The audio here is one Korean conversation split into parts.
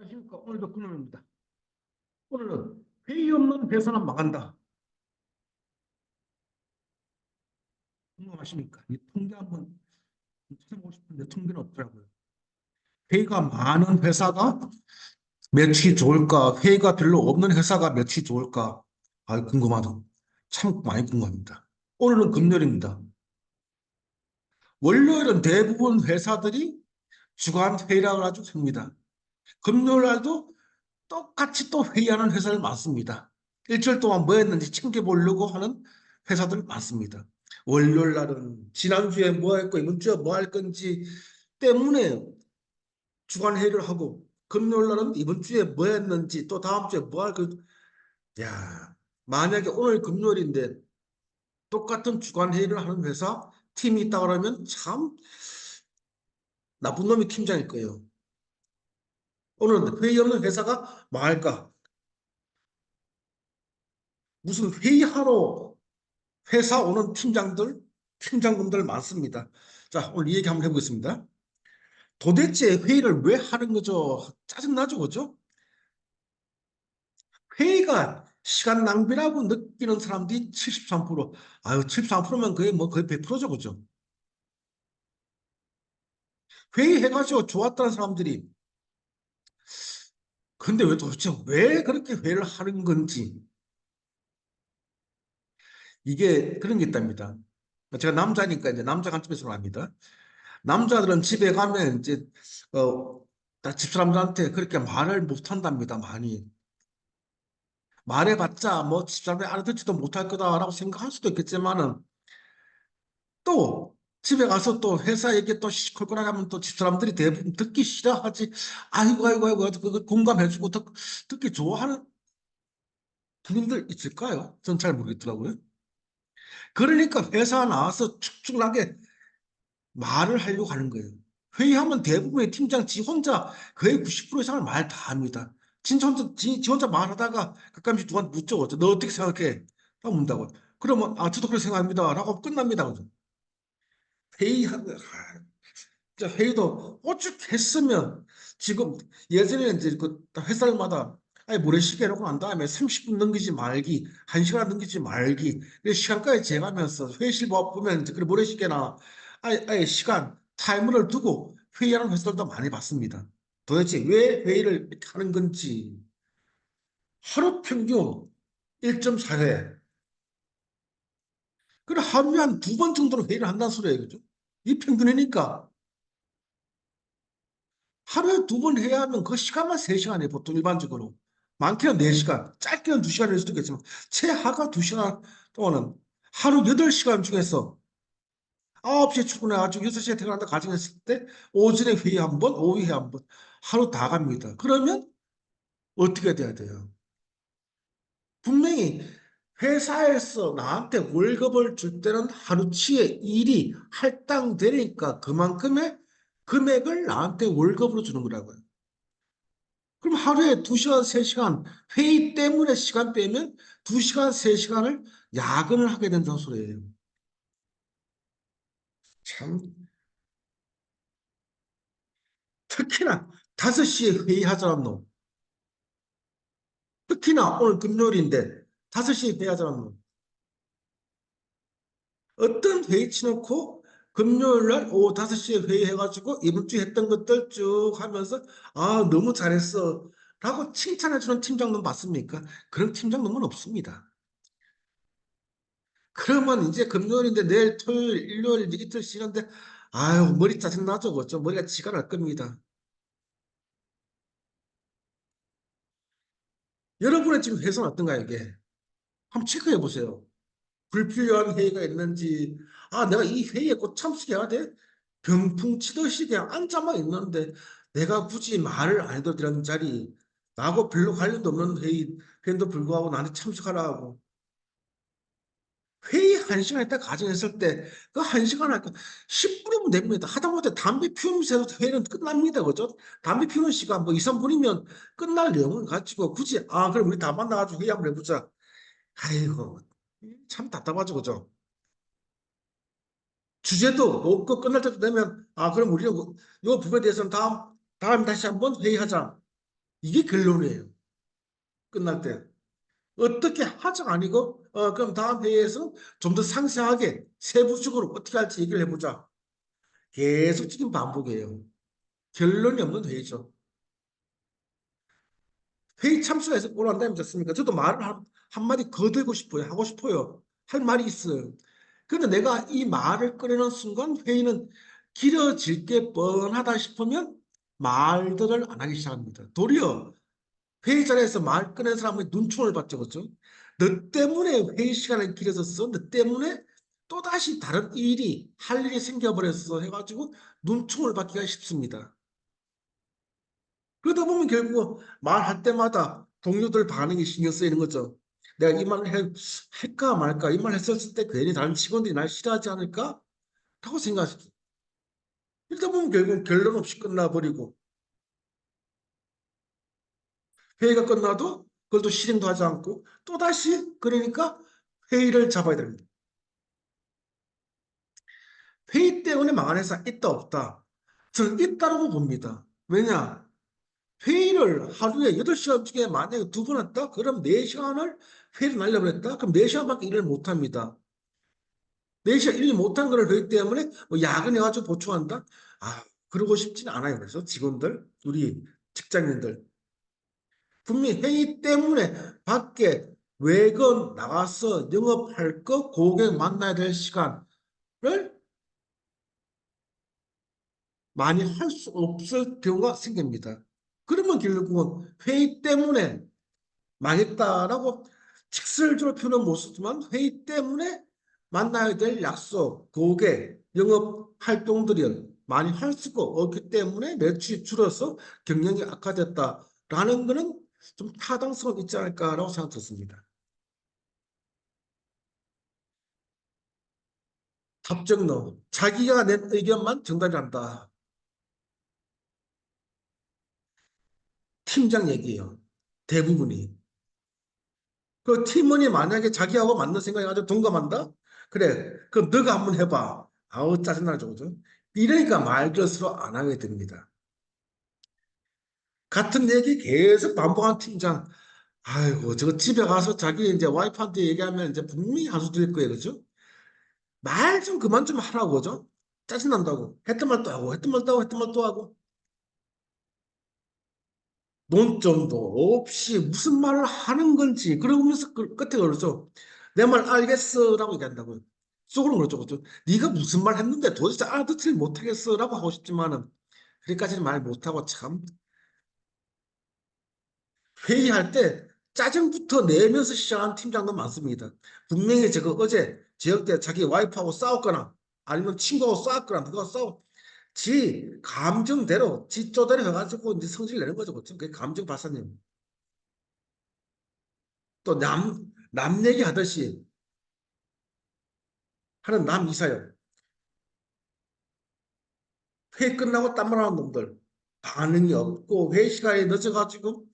안녕하십니까. 오늘도 그놈입니다. 오늘은 회의 없는 회사는 망한다. 궁금하십니까? 이 통계 한번 찾아보고 싶은데 통계는 없더라고요. 회의가 많은 회사가 며칠 좋을까? 회의가 별로 없는 회사가 며칠 좋을까? 아, 궁금하다. 참 많이 궁금합니다. 오늘은 금요일입니다. 월요일은 대부분 회사들이 주간 회의라고 아주 합니다. 금요일 날도 똑같이 또 회의하는 회사들 많습니다. 일주일 동안 뭐 했는지 챙겨보려고 하는 회사들 많습니다. 월요일 날은 지난주에 뭐 했고 이번 주에 뭐 할 건지 때문에 주간 회의를 하고 금요일 날은 이번 주에 뭐 했는지 또 다음 주에 뭐 할 건지 야 만약에 오늘 금요일인데 똑같은 주간 회의를 하는 회사 팀이 있다 그러면 참 나쁜 놈이 팀장일 거예요. 오늘 회의 없는 회사가 망할까? 무슨 회의하러 회사 오는 팀장들, 팀장님들 많습니다. 자, 오늘 이 얘기 한번 해보겠습니다. 도대체 회의를 왜 하는 거죠? 짜증나죠, 그죠? 회의가 시간 낭비라고 느끼는 사람들이 73%. 아유, 73%면 거의 뭐 거의 100%죠, 그죠? 회의해가지고 좋았다는 사람들이 근데 왜 도대체 왜 그렇게 회의를 하는 건지 이게 그런 게 있답니다. 제가 남자니까 이제 남자 관점에서 합니다. 남자들은 집에 가면 이제 어, 다 집사람들한테 그렇게 말을 못 한답니다. 많이 말해봤자 뭐 집사람이 알아듣지도 못할 거다라고 생각할 수도 있겠지만은 또 집에 가서 또 회사 얘기 또 시끌거나 하면 또 집사람들이 대부분 듣기 싫어하지. 아이고 아이고 아이고 그거 공감해주고 듣, 듣기 좋아하는 분들 있을까요? 전 잘 모르겠더라고요. 그러니까 회사 나와서 축축하게 말을 하려고 하는 거예요. 회의하면 대부분의 팀장 지 혼자 거의 90% 이상을 말 다 합니다. 진짜 혼자, 지, 지 혼자 말하다가 가끔씩 누구한테 묻죠. 너 어떻게 생각해? 라고 묻는다고. 그러면 아 저도 그렇게 생각합니다. 라고 끝납니다. 그죠? 회의하고 아, 진짜 회의도 오죽했으면 지금 예전에 이제 그 회사마다 아니 모래시계라고 난 다음에 30분 넘기지 말기, 1시간 넘기지 말기 이 시간까지 재가면서 회의실 보면 이제 그 모래시계나 아예, 아예 시간 타이머를 두고 회의하는 회사들도 많이 봤습니다. 도대체 왜 회의를 하는 건지 하루 평균 1.4회 그래 하루에 한 두 번 정도는 회의를 한다는 소리예요. 그죠? 이 평균이니까 하루에 두 번 해야 하면 그 시간만 세시간이에요 보통 일반적으로. 많게는 네시간 짧게는 두시간일 수도 있겠지만 최하가 두시간 동안은 하루 여덟 시간 중에서 9시에 출근해가지고 6시에 퇴근한다 가정했을 때 오전에 회의 한 번, 오후에 한 번, 하루 다 갑니다. 그러면 어떻게 돼야 돼요? 분명히 회사에서 나한테 월급을 줄 때는 하루치의 일이 할당되니까 그만큼의 금액을 나한테 월급으로 주는 거라고요. 그럼 하루에 2시간, 3시간 회의 때문에 시간 빼면 2시간, 3시간을 야근을 하게 된다는 소리예요. 참 특히나 5시에 회의하자는 놈. 특히나 오늘 금요일인데 5시에 회의하자는 놈. 어떤 회의 치놓고 금요일 날 오후 5시에 회의해가지고 이번 주에 했던 것들 쭉 하면서 아 너무 잘했어 라고 칭찬해주는 팀장님 봤습니까? 그런 팀장님은 없습니다. 그러면 이제 금요일인데 내일 토요일 일요일 이틀 쉬는데 아유 머리 짜증나죠 그죠 머리가 지가 날 겁니다. 여러분의 지금 회사는 어떤가요 이게? 한번 체크해 보세요. 불필요한 회의가 있는지 아 내가 이 회의에 꼭 참석해야 돼? 병풍 치듯이 그냥 앉아만 있는데 내가 굳이 말을 안 해도 되는 자리 나하고 별로 관련도 없는 회의 회의도 불구하고 나한테 참석하라 하고 회의 한 시간 있다 가정했을 때 그 한 시간 할까 10분이면 됩니다. 하다못해 담배 피우면서 회의는 끝납니다. 그죠? 담배 피우는 시간 뭐 2, 3분이면 끝날 내용을 가지고 굳이 아 그럼 우리 다 만나가지고 회의 한번 해보자. 아이고 참 답답하죠. 그죠? 주제도 없고 끝날 때도 되면 아 그럼 우리는 요 부분에 대해서는 다음 다음 다시 한번 회의하자. 이게 결론이에요. 끝날 때. 어떻게 하자가 아니고, 어, 그럼 다음 회의에서는 좀더 상세하게 세부적으로 어떻게 할지 얘기를 해보자. 계속적인 반복이에요. 결론이 없는 회의죠. 회의 참석해서 올라간다면 좋습니까? 저도 말을 한, 한마디 거들고 싶어요. 하고 싶어요. 할 말이 있어요. 근데 내가 이 말을 꺼내는 순간 회의는 길어질 게 뻔하다 싶으면 말들을 안 하기 시작합니다. 도리어 회의 자리에서 말 꺼낸 사람의 눈총을 받죠. 그렇죠? 너 때문에 회의 시간이 길어졌어. 너 때문에 또다시 다른 일이 할 일이 생겨버렸어 해가지고 눈총을 받기가 쉽습니다. 그러다 보면 결국 말할 때마다 동료들 반응이 신경 쓰이는 거죠. 내가 이 말을 해, 할까 말까 이말 했었을 때 괜히 다른 직원들이 날 싫어하지 않을까? 라고 생각하시죠. 이러다 보면 결국 결론 없이 끝나버리고 회의가 끝나도 그걸 또 실행도 하지 않고 또다시 그러니까 회의를 잡아야 됩니다. 회의 때문에 망한 회사 있다 없다. 저는 있다라고 봅니다. 왜냐? 회의를 하루에 8시간 중에 만약에 두 번 했다? 그럼 4시간을 회의를 날려버렸다? 그럼 4시간밖에 일을 못 합니다. 4시간 일 못한 거를 회의 때문에 뭐 야근해가지고 보충한다? 아, 그러고 싶지는 않아요. 그래서 직원들, 우리 직장인들. 분명히 회의 때문에 밖에 외근 나가서 영업할 거 고객 만나야 될 시간을 많이 할 수 없을 경우가 생깁니다. 그러면 결국은 회의 때문에 망했다라고 표현은 못 쓰지만 회의 때문에 만나야 될 약속, 고객, 영업 활동들이 많이 할 수가 없기 때문에 매출이 줄어서 경영이 악화됐다라는 것은 좀 타당성 있지 않을까라고 생각했습니다. 답정너 자기가 낸 의견만 정답이란다. 팀장 얘기예요. 대부분이. 그 팀원이 만약에 자기하고 맞는 생각이 아주 동감한다? 그래, 그럼 너가 한번 해봐. 아우 짜증나죠, 그죠? 이러니까 말들수록 안 하게 됩니다. 같은 얘기 계속 반복한 팀장. 아이고, 저거 집에 가서 자기 이제 와이프한테 얘기하면 이제 분명히 한수 들 거예요, 그죠? 말 좀 그만 좀 하라고, 그죠? 짜증난다고. 했던 말 또 하고, 했던 말 또 하고, 했던 말 또 하고. 논점도 없이 무슨 말을 하는 건지 그러면서 그 끝에 그러죠. 내 말 알겠어라고 얘기한다고요. 속으로 그러죠. 그죠? 네가 무슨 말 했는데 도대체 알아듣지 못하겠어라고 하고 싶지만은 그렇게까지는 말 못하고 참 회의할 때 짜증부터 내면서 시작한 팀장도 많습니다. 분명히 제가 어제 지역 때 자기 와이프하고 싸웠거나 아니면 친구하고 싸웠거나 누가 싸워 지 감정대로 지 쪼대로 해가지고 이제 성질 내는 거죠. 그렇죠? 그게 감정 발산님. 또 남 남 얘기 하듯이 하는 남 이사요. 회의 끝나고 딴말하는 놈들 반응이 없고 회의 시간이 늦어가지고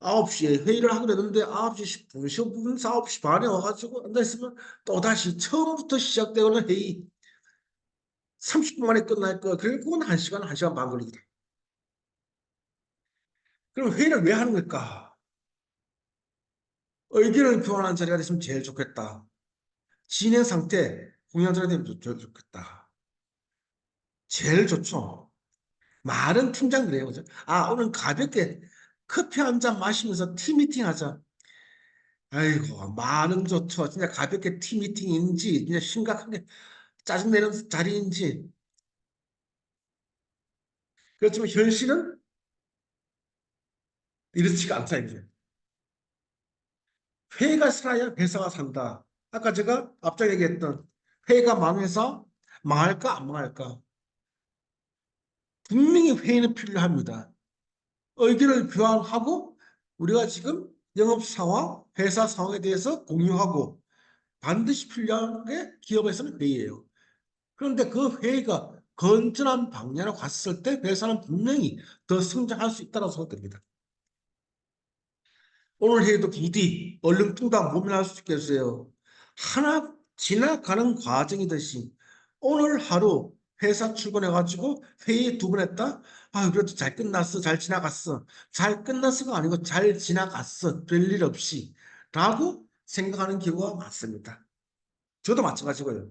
9시에 회의를 하기로 했는데 9시 10분, 15분, 9시 반에 와가지고 앉아있으면 또다시 처음부터 시작되는 회의 30분 만에 끝날 거 결국은 1시간, 1시간 반 걸리거든. 그럼 회의를 왜 하는 걸까? 의견을 표현하는 자리가 됐으면 제일 좋겠다. 진행 상태 공유한 자리가 되면 제일 좋겠다. 제일 좋죠. 많은 팀장 그래요. 그죠? 아, 오늘 가볍게 커피 한 잔 마시면서 팀 미팅 하자. 아이고, 많은 좋죠. 진짜 가볍게 팀 미팅인지, 진짜 심각하게 짜증내는 자리인지. 그렇지만 현실은 이렇지가 않다, 이제. 회의가 살아야 회사가 산다. 아까 제가 앞서 얘기했던 회의가 망해서 망할까, 안 망할까. 분명히 회의는 필요합니다. 의견을 교환하고 우리가 지금 영업 상황, 회사 상황에 대해서 공유하고 반드시 필요한 게 기업에서는 회의예요. 그런데 그 회의가 건전한 방향으로 갔을 때 회사는 분명히 더 성장할 수 있다고 생각됩니다. 오늘 회의도 부디 얼렁뚱땅 고민할 수 있겠어요. 하나 지나가는 과정이듯이 오늘 하루 회사 출근해가지고 회의 두 번 했다? 아, 그래도 잘 끝났어. 잘 지나갔어. 잘 끝났어가 아니고 잘 지나갔어. 별일 없이. 라고 생각하는 경우가 많습니다. 저도 마찬가지고요.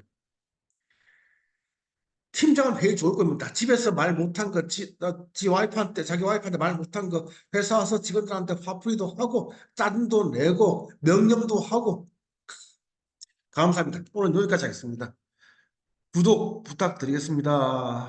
팀장은 회의 좋을 겁니다. 집에서 말 못한 거, 지, 어, 지 와이프한테, 자기 와이프한테 말 못한 거, 회사 와서 직원들한테 화풀이도 하고, 짜증도 내고, 명령도 하고. 감사합니다. 오늘 여기까지 하겠습니다. 구독 부탁드리겠습니다.